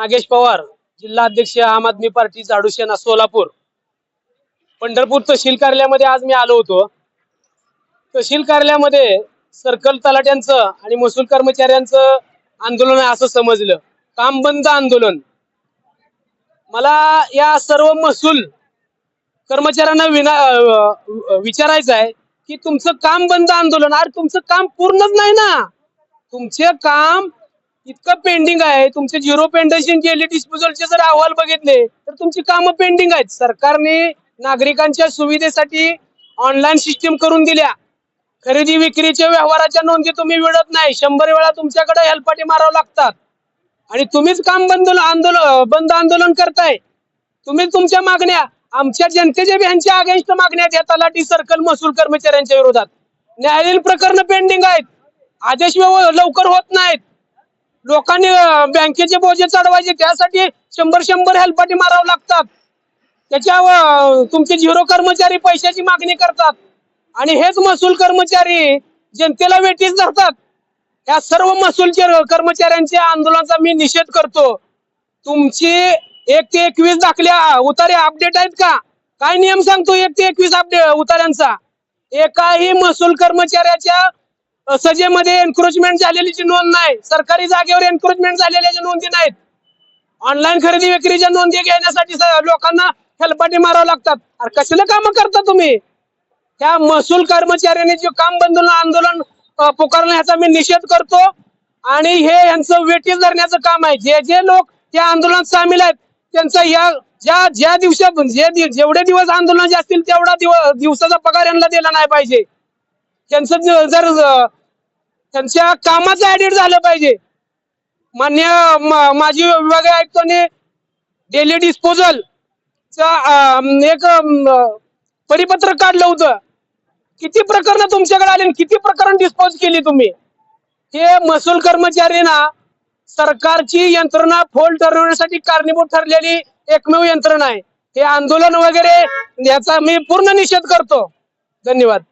नागेश पवार जिल्हा अध्यक्ष आम आदमी पार्टी झाडूसेना सोलापूर. पंढरपूर तहसील कार्यालयामध्ये आज मी आलो होतो. तहसील कार्यालयामध्ये सर्कल तलाट्यांचं आणि महसूल कर्मचाऱ्यांचं आंदोलन आहे असं समजलं. काम बंद आंदोलन. मला या सर्व महसूल कर्मचाऱ्यांना विना विचारायचं आहे की तुमचं काम बंद आंदोलन अरे तुमचं काम पूर्णच नाही ना. तुमचे काम इतकं पेंडिंग आहे. तुमचे झिरो पेंडेशन गेले डिस्पोजलचे जर अहवाल बघितले तर तुमची कामं पेंडिंग आहेत. सरकारने नागरिकांच्या सुविधेसाठी ऑनलाईन सिस्टीम करून दिल्या. खरेदी विक्रीच्या व्यवहाराच्या नोंदी तुम्ही मिळत नाही. शंभर वेळा तुमच्याकडे हेलपाटी मारावं लागतात. आणि तुम्हीच काम बंद आंदोलन बंद आंदोलन करताय. तुम्ही तुमच्या मागण्या आमच्या जनतेच्या बी ह्यांच्या अगेन्स्ट मागण्या आहेत. या तलाठी सर्कल महसूल कर्मचाऱ्यांच्या विरोधात. न्यायालयीन प्रकरण पेंडिंग आहेत. आदेश लवकर होत नाहीत. लोकांनी बँकेचे बोजे चढवायचे त्यासाठी शंभर शंभर हेल्पाटी मारावं लागतात. त्याच्या तुमचे झिरो कर्मचारी पैशाची मागणी करतात. आणि हेच महसूल कर्मचारी जनतेला वेटीस धरतात. या सर्व महसूल कर्मचाऱ्यांच्या आंदोलनाचा मी निषेध करतो. तुमची एक ते एकवीस दाखल्या उतारे अपडेट आहेत का? काय नियम सांगतो एक ते एकवीस अपडेट उतार्यांचा एकाही महसूल कर्मचाऱ्याच्या सजेमध्ये एन्क्रोचमेंट झालेलीची नोंद नाही. सरकारी जागेवर एन्क्रोचमेंट झालेल्या नोंदी नाहीत. ऑनलाईन खरेदी विक्रीच्या नोंदी घेण्यासाठी लोकांना हेलपाटी मारावं लागतात. अरे कसलं काम करता तुम्ही? त्या महसूल कर्मचाऱ्यांनी जे काम बंद आंदोलन पुकारलं ह्याचा मी निषेध करतो. आणि हे यांचं वेटीस धरण्याचं काम आहे. जे जे लोक त्या आंदोलनात सामील आहेत त्यांचा या ज्या ज्या दिवसात जे जेवढे दिवस आंदोलन असतील तेवढा दिवस दिवसाचा पगार यांना दिला नाही पाहिजे. त्यांचं जर त्यांच्या कामाचं ऍडिट झालं पाहिजे. मान्य माजी विभाग आयुक्तांनी डेली डिस्पोजल एक परिपत्रक काढलं होतं. किती प्रकरण तुमच्याकडे आले आणि किती प्रकरण डिस्पोज केली तुम्ही? हे महसूल कर्मचारी ना सरकारची यंत्रणा फोल ठरवण्यासाठी कारणीभूत ठरलेली एकमेव यंत्रणा आहे. हे आंदोलन वगैरे याचा मी पूर्ण निषेध करतो. धन्यवाद.